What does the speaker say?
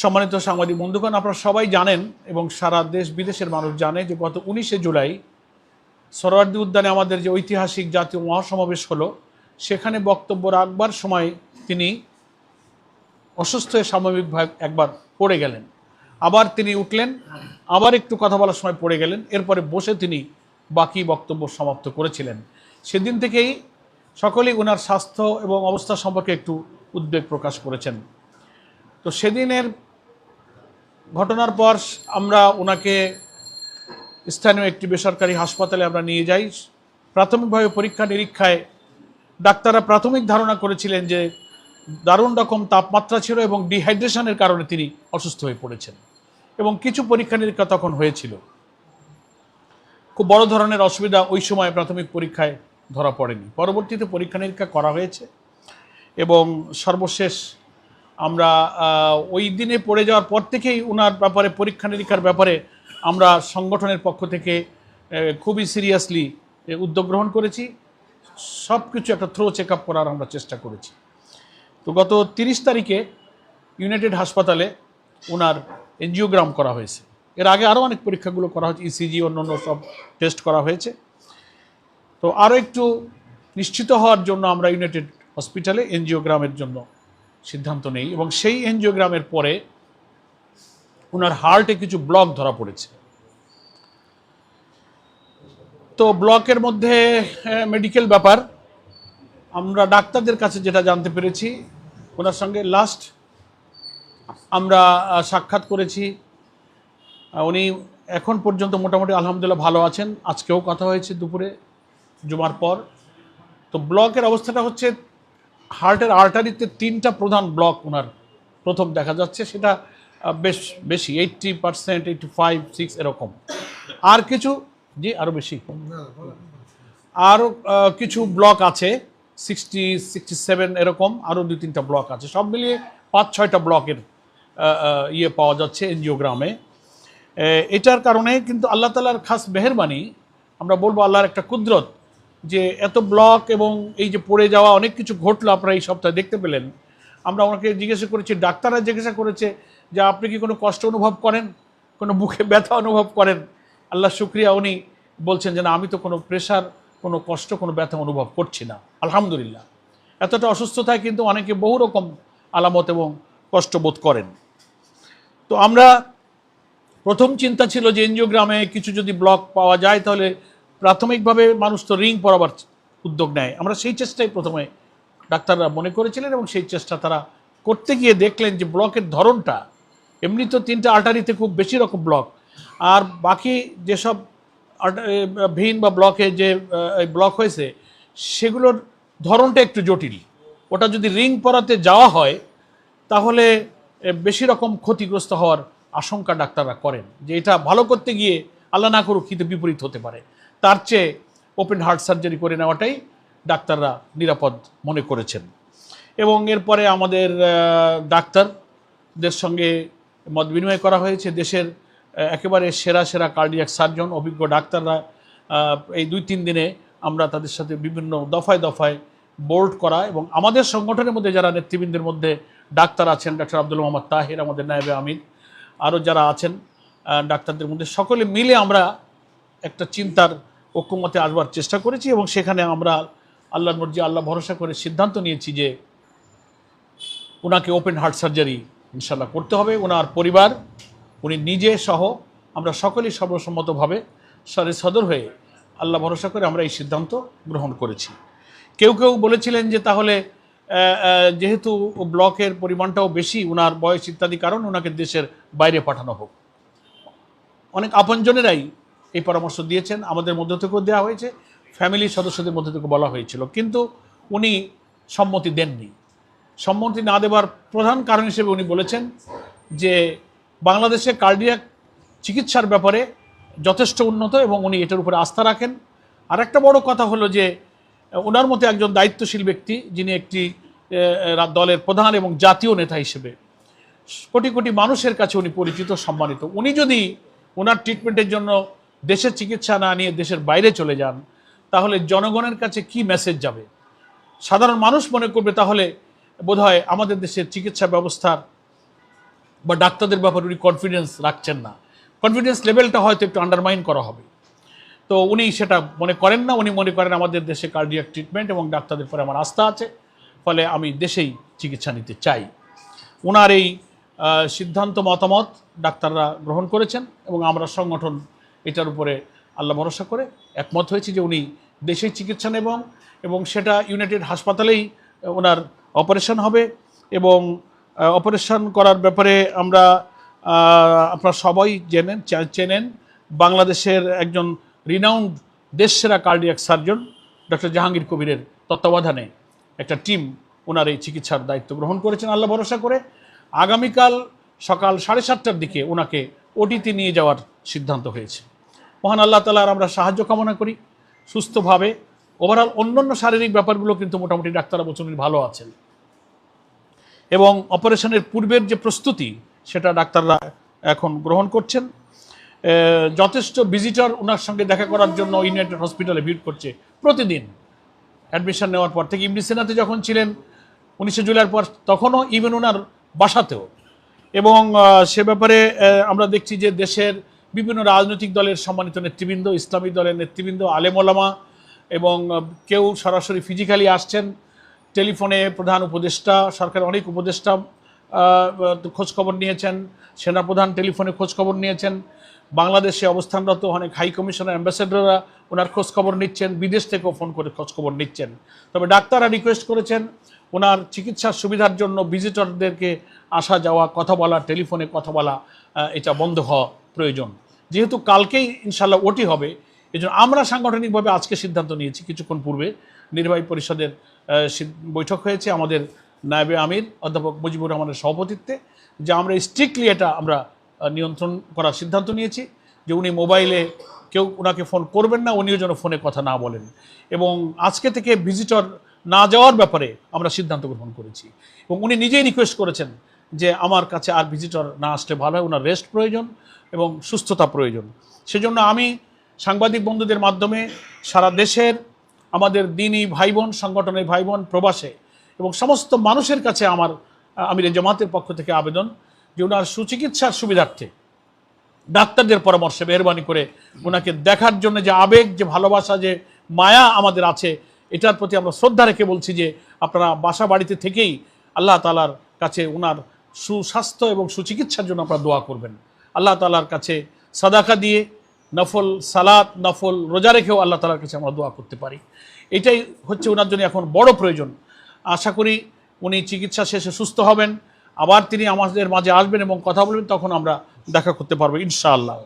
সম্মানিত সাংবাদিক বন্ধুগণ, আপনারা সবাই জানেন এবং সারা দেশ বিদেশের মানুষ জানে যে গত উনিশে জুলাই সরোয়ার্দী উদ্যানে আমাদের যে ঐতিহাসিক জাতীয় মহাসমাবেশ হলো, সেখানে বক্তব্য রাখবার সময় তিনি অসুস্থ হয়ে স্বাভাবিকভাবে একবার পড়ে গেলেন। আবার তিনি উঠলেন, আবার একটু কথা বলার সময় পড়ে গেলেন, এরপরে বসে তিনি বাকি বক্তব্য সমাপ্ত করেছিলেন। সেদিন থেকেই সকলেই ওনার স্বাস্থ্য এবং অবস্থা সম্পর্কে একটু উদ্বেগ প্রকাশ করেছেন। তো সেদিনের ঘটনার পর আমরা ওনাকে স্থানীয় একটি বেসরকারি হাসপাতালে আমরা নিয়ে যাই। প্রাথমিকভাবে পরীক্ষা নিরীক্ষায় ডাক্তাররা প্রাথমিক ধারণা করেছিলেন যে দারুণ রকম তাপমাত্রা ছিল এবং ডিহাইড্রেশনের কারণে তিনি অসুস্থ হয়ে পড়েছেন এবং কিছু পরীক্ষা নিরীক্ষা তখন হয়েছিল। খুব বড় ধরনের অসুবিধা ওই সময় প্রাথমিক পরীক্ষায় ধরা পড়েনি। পরবর্তীতে পরীক্ষা নিরীক্ষা করা হয়েছে এবং সর্বশেষ আমরা ওই দিনে পড়ে যাওয়ার পর থেকেই ওনার ব্যাপারে, পরীক্ষা নিরীক্ষার ব্যাপারে আমরা সংগঠনের পক্ষ থেকে খুবই সিরিয়াসলি উদ্যোগ গ্রহণ করেছি। সব কিছু একটা থ্রো চেক আপ করার আমরা চেষ্টা করেছি। তো গত তিরিশ তারিখে ইউনাইটেড হাসপাতালে ওনার এনজিওগ্রাম করা হয়েছে। এর আগে আরও অনেক পরীক্ষাগুলো করা হয়েছে ইসিজি অন্যান্য সব টেস্ট করা হয়েছে। তো আরও একটু নিশ্চিত হওয়ার জন্য আমরা ইউনাইটেড হসপিটালে এনজিওগ্রামের জন্য সিদ্ধান্ত নেই এবং সেই এনজিওগ্রামের পরে ওনার হার্টে কিছু ব্লক ধরা পড়েছে। তো ব্লকের মধ্যে মেডিকেল ব্যাপার। আমরা ডাক্তারদের কাছে যেটা জানতে পেরেছি, ওনার সঙ্গে লাস্ট আমরা সাক্ষাৎ করেছি। উনি এখন পর্যন্ত মোটামুটি আলহামদুলিল্লাহ ভালো আছেন। আজকেও কথা হয়েছে দুপুরে, জুমার পর। তো ব্লকের অবস্থাটা হচ্ছে হার্টের আর্টারিতে তিনটা প্রধান ব্লক ওনার প্রথম দেখা যাচ্ছে, সেটা বেশ বেশি eighty percent eighty five six এরকম। আর কিছু, জি আরও বেশি। আরও কিছু ব্লক আছে সিক্সটি সিক্সটি সেভেন এরকম আরও দুই তিনটা ব্লক আছে। সব মিলিয়ে পাঁচ, ছয়টা ব্লকের ইয়ে পাওয়া যাচ্ছে এনজিওগ্রামে। এটার কারণে কিন্তু আল্লাহ তালার খাস মেহরবানি, আমরা বলব আল্লাহর একটা কুদরত যে এত ব্লক এবং এই যে পড়ে যাওয়া অনেক কিছু ঘটলো আপনারা এই সপ্তাহে দেখতে পেলেন। আমরা ওনাকে জিজ্ঞাসা করেছি, ডাক্তাররা জিজ্ঞাসা করেছে যে আপনি কি কোনো কষ্ট অনুভব করেন? কোনো বুকে ব্যথা অনুভব করেন? আল্লাহ শুক্রিয়া, উনি বলছেন যে না, আমি তো কোনো প্রেশার কোনো কষ্ট, কোনো ব্যথা অনুভব করছি না। আলহামদুলিল্লাহ। এতটা অসুস্থতায় কিন্তু অনেকে বহু রকম আলামত এবং কষ্ট বোধ করেন। তো আমরা প্রথম চিন্তা ছিল যে এনজিওগ্রামে কিছু যদি ব্লক পাওয়া যায়, তাহলে প্রাথমিকভাবে মানুষ তো রিং পরাবার উদ্যোগ নেয়। আমরা সেই চেষ্টাই প্রথমে ডাক্তাররা মনে করেছিলেন এবং সেই চেষ্টা তারা করতে গিয়ে দেখলেন যে ব্লকের ধরনটা, এমনি তো তিনটা আর্টারিতে খুব বেশি রকম ব্লক। আর বাকি যেসব ভেইন বা ব্লকে যে ব্লক হয়েছে, সেগুলোর ধরনটা একটু জটিল। ওটা যদি রিং পরাতে যাওয়া হয়, তাহলে বেশি রকম ক্ষতিগ্রস্ত হওয়ার আশঙ্কা ডাক্তাররা করেন যে এটা ভালো করতে গিয়ে আল্লাহ না করুক, কিন্তু বিপরীত হতে পারে। তার চেয়ে ওপেন হার্ট সার্জারি করে নেওয়াটাই ডাক্তাররা নিরাপদ মনে করেছেন। এবং এরপরে আমাদের ডাক্তারদের সঙ্গে মত বিনিময় করা হয়েছে। দেশের একেবারে সেরা সেরা কার্ডিয়াক সার্জন অভিজ্ঞ ডাক্তাররা এই দুই তিন দিনে আমরা তাদের সাথে বিভিন্ন দফায় দফায় বোর্ড করা এবং আমাদের সংগঠনের মধ্যে যারা নেতৃবৃন্দের মধ্যে ডাক্তার আছেন, ডাক্তার আব্দুল মোহাম্মদ তাহির, আমাদের নায়েবে আমির, আরও যারা আছেন ডাক্তারদের মধ্যে সকলে মিলে আমরা একটা চিন্তার ঐক্যমতে আসবার চেষ্টা করেছি এবং সেখানে আমরা আল্লাহর মর্জি, আল্লাহ ভরসা করে সিদ্ধান্ত নিয়েছি যে ওনাকে ওপেন হার্ট সার্জারি ইনশাল্লাহ করতে হবে। ওনার পরিবার, উনি নিজে সহ আমরা সকলেই সর্বসম্মতভাবে সরে সদর হয়ে আল্লাহ ভরসা করে আমরা এই সিদ্ধান্ত গ্রহণ করেছি। কেউ কেউ বলেছিলেন যে তাহলে যেহেতু ব্লকের পরিমাণটাও বেশি ওনার বয়স ইত্যাদি কারণ ওনাকে দেশের বাইরে পাঠানো হোক। অনেক আপনজনেরাই এই পরামর্শ দিয়েছেন। আমাদের মধ্য থেকেও দেওয়া হয়েছে। ফ্যামিলির সদস্যদের মধ্যে থেকে বলা হয়েছিল। কিন্তু উনি সম্মতি দেননি। সম্মতি না দেওয়ার প্রধান কারণ হিসেবে উনি বলেছেন যে বাংলাদেশে কার্ডিয়াক চিকিৎসার ব্যাপারে যথেষ্ট উন্নত এবং উনি এটার উপরে আস্থা রাখেন। আর একটা বড় কথা হলো যে, ওনার মতো একজন দায়িত্বশীল ব্যক্তি যিনি একটি দলের প্রধান এবং জাতীয় নেতা হিসেবে, কোটি কোটি মানুষের কাছে উনি পরিচিত, সম্মানিত। উনি যদি ওনার ট্রিটমেন্টের জন্য দেশের চিকিৎসা না নিয়ে দেশের বাইরে চলে যান, তাহলে জনগণের কাছে কি মেসেজ যাবে? সাধারণ মানুষ মনে করবে তাহলে বোধহয় আমাদের দেশের চিকিৎসা ব্যবস্থার বা ডাক্তারদের ব্যাপারে উনি কনফিডেন্স রাখছেন না। কনফিডেন্স লেভেলটা হয়তো একটু আন্ডারমাইন করা হবে। তো উনি সেটা মনে করেন না, উনি মনে করেন আমাদের দেশে কার্ডিয়াক ট্রিটমেন্ট এবং ডাক্তারদের পরে আমার আস্থা আছে, ফলে আমি দেশেই চিকিৎসা নিতে চাই। ওনার এই সিদ্ধান্ত মতামত ডাক্তাররা গ্রহণ করেছেন এবং আমরা সংগঠন এটার উপরে আল্লাহ ভরসা করে একমত হয়েছি যে উনি দেশেই চিকিৎসা নেবেন এবং সেটা ইউনাইটেড হাসপাতালেই ওনার অপারেশন হবে এবং অপারেশন করার ব্যাপারে আমরা আপনারা সবাই জেনেন চেনেন। বাংলাদেশের একজন রিনাউন্ড দেশসেরা কার্ডিয়াক সার্জন ডক্টর জাহাঙ্গীর কবিরের তত্ত্বাবধানে একটা টিম ওনার এই চিকিৎসার দায়িত্ব গ্রহণ করেছেন, আল্লাহ ভরসা করে। আগামীকাল সকাল সাড়ে সাতটার দিকে ওনাকে ওটিতে নিয়ে যাওয়ার সিদ্ধান্ত হয়েছে। মহান আল্লাহ তালার আমরা সাহায্য কামনা করি, সুস্থভাবে। ওভারঅল অন্যান্য শারীরিক ব্যাপারগুলো কিন্তু মোটামুটি ডাক্তাররা বলছেন ভালো আছেন। এবং অপারেশনের পূর্বের যে প্রস্তুতি, সেটা ডাক্তাররা এখন গ্রহণ করছেন। যথেষ্ট ভিজিটর ওনার সঙ্গে দেখা করার জন্য ইউনাইটেড হসপিটালে ভিড় করছে প্রতিদিন। অ্যাডমিশন নেওয়ার পর থেকে ইমনি সেনাতে যখন ছিলেন, উনিশে জুলাইয়ের পর তখনও ইভেন ওনার বাসাতেও। এবং সে ব্যাপারে আমরা দেখছি যে দেশের বিভিন্ন রাজনৈতিক দলের সম্মানিত নেতৃবৃন্দ, ইসলামী দলের নেতৃবৃন্দ আলেমোলামা এবং কেউ সরাসরি ফিজিক্যালি আসছেন। টেলিফোনে প্রধান উপদেষ্টা, সরকারের অনেক উপদেষ্টা খোঁজখবর নিয়েছেন। সেনাপ্রধান টেলিফোনে খোঁজখবর নিয়েছেন। বাংলাদেশে অবস্থানরত অনেক হাই কমিশনার অ্যাম্বাসেডররা ওনার খোঁজখবর নিচ্ছেন। বিদেশ থেকেও ফোন করে খোঁজখবর নিচ্ছেন। তবে ডাক্তাররা রিকোয়েস্ট করেছেন ওনার চিকিৎসার সুবিধার জন্য ভিজিটরদেরকে আসা যাওয়া কথা বলা, টেলিফোনে কথা বলা এটা বন্ধ হওয়া প্রয়োজন। যেহেতু কালকেই ইনশাল্লাহ ওটি হবে এই জন্য আমরা সাংগঠনিকভাবে আজকে সিদ্ধান্ত নিয়েছি, কিছুক্ষণ পূর্বে নির্বাহী পরিষদের বৈঠক হয়েছে আমাদের নায়বে আমির, অধ্যাপক মুজিবুর রহমানের সভাপতিত্বে, যে আমরা স্ট্রিক্টলি এটা আমরা নিয়ন্ত্রণ করার সিদ্ধান্ত নিয়েছি, যে উনি মোবাইলে কেউ ওনাকে ফোন করবেন না, উনিও যেন ফোনে কথা না বলেন। এবং আজকে থেকে ভিজিটর না যাওয়ার ব্যাপারে আমরা সিদ্ধান্ত গ্রহণ করেছি। এবং উনি নিজেই রিকোয়েস্ট করেছেন যে আমার কাছে আর ভিজিটর না আসলে ভালো হয় ওনার রেস্ট প্রয়োজন এবং সুস্থতা প্রয়োজন। সেজন্য আমি সাংবাদিক বন্ধুদের মাধ্যমে সারা দেশের আমাদের দিনই ভাই বোন সংগঠনের ভাই বোন প্রবাসে এবং সমস্ত মানুষের কাছে আমার, আমির জামাতের পক্ষ থেকে আবেদন যে ওনার সুচিকিৎসার সুবিধার্থে ডাক্তারদের পরামর্শে মেহরবানি করে ওনাকে দেখার জন্য যে আবেগ, যে ভালোবাসা, যে মায়া আমাদের আছে, এটার প্রতি আমরা শ্রদ্ধা রেখে বলছি যে আপনারা বাসা বাড়িতে থেকেই আল্লাহ তালার কাছে ওনার সুস্বাস্থ্য এবং সুচিকিৎসার জন্য আপনারা দোয়া করবেন। আল্লাহ তালার কাছে সাদাকা দিয়ে নফল সালাত, নফল রোজা রেখেও আল্লাহ তালার কাছে আমরা দোয়া করতে পারি। এটাই হচ্ছে ওনার জন্য এখন বড় প্রয়োজন। আশা করি উনি চিকিৎসা শেষে সুস্থ হবেন। আবার তিনি আমাদের মাঝে আসবেন এবং কথা বলবেন, তখন আমরা দেখা করতে পারব ইনশাআল্লাহ।